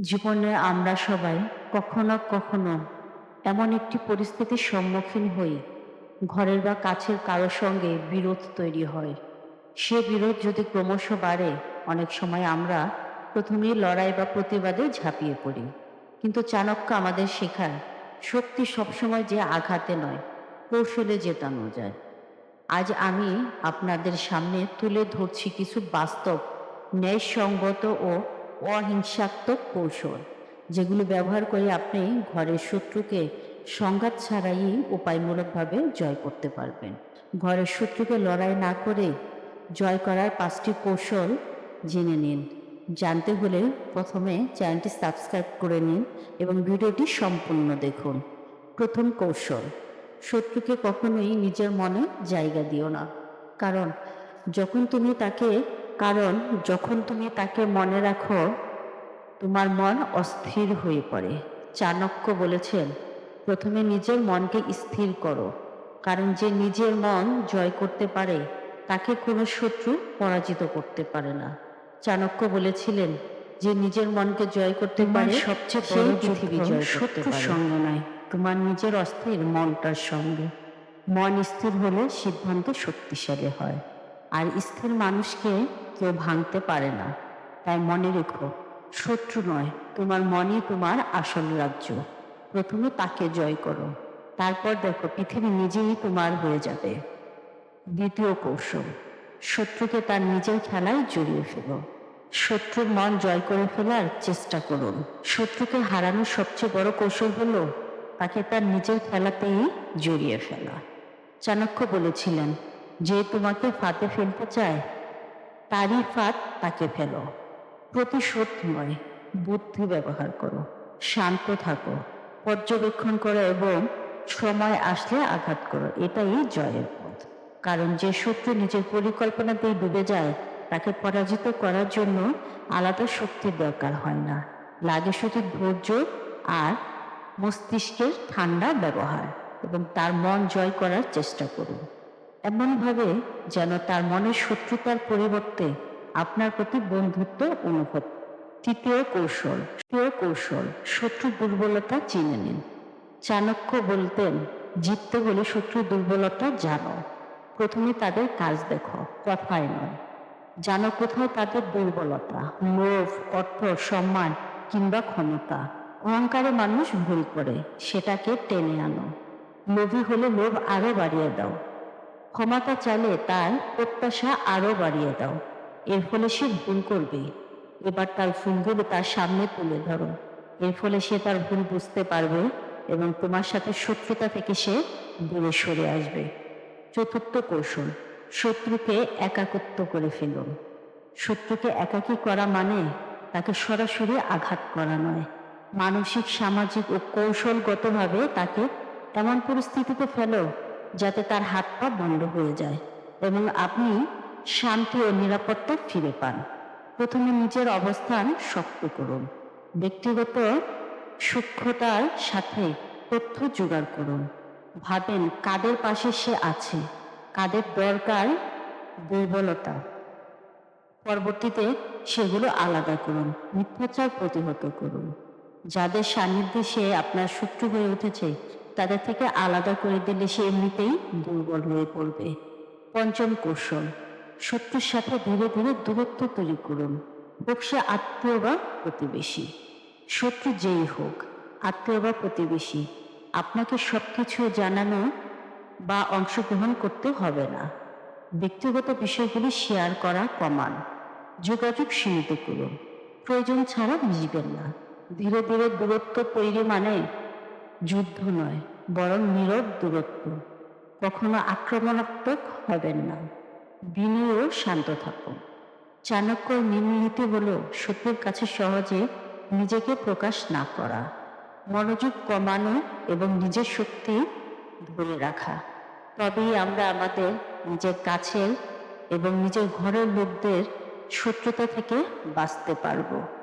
জীবনে আমরা সবাই কখনো কখনো এমন একটি পরিস্থিতির সম্মুখীন হই। ঘরের বা কাছের কারোর সঙ্গে বিরোধ তৈরি হয়। সে বিরোধ যদি ক্রমশ বাড়ে, অনেক সময় আমরা প্রথমেই লড়াই বা প্রতিবাদে ঝাঁপিয়ে পড়ি। কিন্তু চাণক্য আমাদের শেখায়, শক্তি সবসময় যে আঘাতে নয়, কৌশলে জেতানো যায়। আজ আমি আপনাদের সামনে তুলে ধরছি কিছু বাস্তব, ন্যায়সঙ্গত ও অহিংসাত্মক কৌশল, যেগুলো ব্যবহার করে আপনি ঘরের শত্রুকে সংঘাত ছাড়াই উপায়মূলকভাবে জয় করতে পারবেন। ঘরের শত্রুকে লড়াই না করে জয় করার পাঁচটি কৌশল জেনে নিন। জানতে হলে প্রথমে চ্যানেলটি সাবস্ক্রাইব করে নিন এবং ভিডিওটি সম্পূর্ণ দেখুন। প্রথম কৌশল, শত্রুকে কখনোই নিজের মনে জায়গা দিও না। কারণ, যখন তুমি তাকে কারণ যখন তুমি তাকে মনে রাখো তোমার মন অস্থির হয়ে পড়ে। চাণক্য বলেছেন প্রথমে নিজের মনকে স্থির করো কারণ যে নিজের মন জয় করতে পারে তাকে কোনো শত্রু পরাজিত করতে পারে না। চাণক্য বলেছিলেন যে নিজের মনকে জয় করতে পারে সবচেয়ে বড় পৃথিবী জয় শত্রুর সঙ্গে নয় তোমার নিজের অস্থির মনটার সঙ্গে। মন স্থির হলে সিদ্ধান্ত শক্তিশালী হয়। আর স্থির মানুষকে কেউ ভাঙতে পারে না। তাই মনে রেখো, শত্রু নয়, তোমার মনই তোমার আসল রাজ্য। প্রথমে তাকে জয় করো, তারপর দেখো পৃথিবী নিজেই তোমার হয়ে যাবে। দ্বিতীয় কৌশল, শত্রুকে তার নিজের খেলায় জড়িয়ে ফেলো। শত্রুর মন জয় করে ফেলার চেষ্টা করুন শত্রুকে হারানোর সবচেয়ে বড় কৌশল হলো তাকে তার নিজের খেলাতেই জড়িয়ে ফেলা। চাণক্য বলেছিলেন, যে তোমাকে ফাঁদে ফেলতে চায় তারই ফাঁদ তাকে ফেলো। প্রতিশোধ নয় বুদ্ধি ব্যবহার করো। শান্ত থাকো। পর্যবেক্ষণ করো এবং সময় আসলে আঘাত করো। এটাই জয়ের পথ। কারণ যে শত্রু নিজের পরিকল্পনাতেই ডুবে যায়, তাকে পরাজিত করার জন্য আলাদা শক্তির দরকার হয় না। লাগে শুধু ধৈর্য আর মস্তিষ্কের ঠান্ডা ব্যবহার এবং তার মন জয় করার চেষ্টা করুন। এমনভাবে যেন তার মনের শত্রুতার পরিবর্তে আপনার প্রতি বন্ধুত্ব অনুভব। তৃতীয় কৌশল তৃতীয় কৌশল, শত্রু দুর্বলতা চিনে নিন। চাণক্য বলতেন, জিততে হলে শত্রু দুর্বলতা জানো। প্রথমে তাদের কাজ দেখো কথায় নয়। জানো কোথাও তাদের দুর্বলতা, লোভ, অর্থ, সম্মান কিংবা ক্ষমতা। অহংকারে মানুষ ভুল করে, সেটাকে টেনে আনো। লোভী হলে লোভ আরও বাড়িয়ে দাও। ক্ষমতা চাইলে তার প্রত্যাশা আরও বাড়িয়ে দাও। এর ফলে সে ভুল করবে। এবার তার ভুলগুলো তার সামনে তুলে ধরো। এর ফলে সে তার ভুল বুঝতে পারবে এবং তোমার সাথে শত্রুতা থেকে সে দূরে সরে আসবে। চতুর্থ কৌশল, শত্রুকে একাকত্ব করে ফেলুন শত্রুকে একাকী করা মানে তাকে সরাসরি আঘাত করা নয়। মানসিক, সামাজিক ও কৌশলগতভাবে তাকে এমন পরিস্থিতিতে ফেলো যাতে তার হাত পা বন্ধ হয়ে যায় এবং আপনি শান্তি ও নিরাপত্তা ফিরে পান। প্রথমে নিজের অবস্থান শক্ত করুন। ব্যক্তিগত সূক্ষ্মতার সাথে তথ্য জোগাড় করুন। ভাবেন কাদের পাশে সে আছে, কাদের দরকার দুর্বলতা। পরবর্তীতে সেগুলো আলাদা করুন, মিথ্যাচার প্রতিহত করুন। যাদের সান্নিধ্যে সে আপনার শত্রু হয়ে উঠেছে তাদের থেকে আলাদা করে দিলে সে এমনিতেই দুর্বল হয়ে পড়বে। পঞ্চম কৌশল, শত্রুর সাথে ধীরে ধীরে দূরত্ব তৈরি করুন। হোক সে আত্মীয় বা প্রতিবেশী, শত্রু যেই হোক, আত্মীয় বা প্রতিবেশী, আপনাকে সবকিছু জানানো বা অংশগ্রহণ করতে হবে না। ব্যক্তিগত বিষয়গুলি শেয়ার করা কমান। যোগাযোগ সীমিত করুন। প্রয়োজন ছাড়া মিশবেন না। ধীরে ধীরে দূরত্ব তৈরি মানে যুদ্ধ নয়। বরং নীরব দূরত্ব। কখনো আক্রমণাত্মক হবেন না। বিনয় শান্ত থাকুন। চাণক্যর নীতি হল সত্যের কাছে সহজে নিজেকে প্রকাশ না করা। মনোযোগ কমানো এবং নিজের শক্তি ধরে রাখা। তবেই আমরা আমাদের নিজের কাছের এবং নিজের ঘরের লোকদের শত্রুতা থেকে বাঁচতে পারব।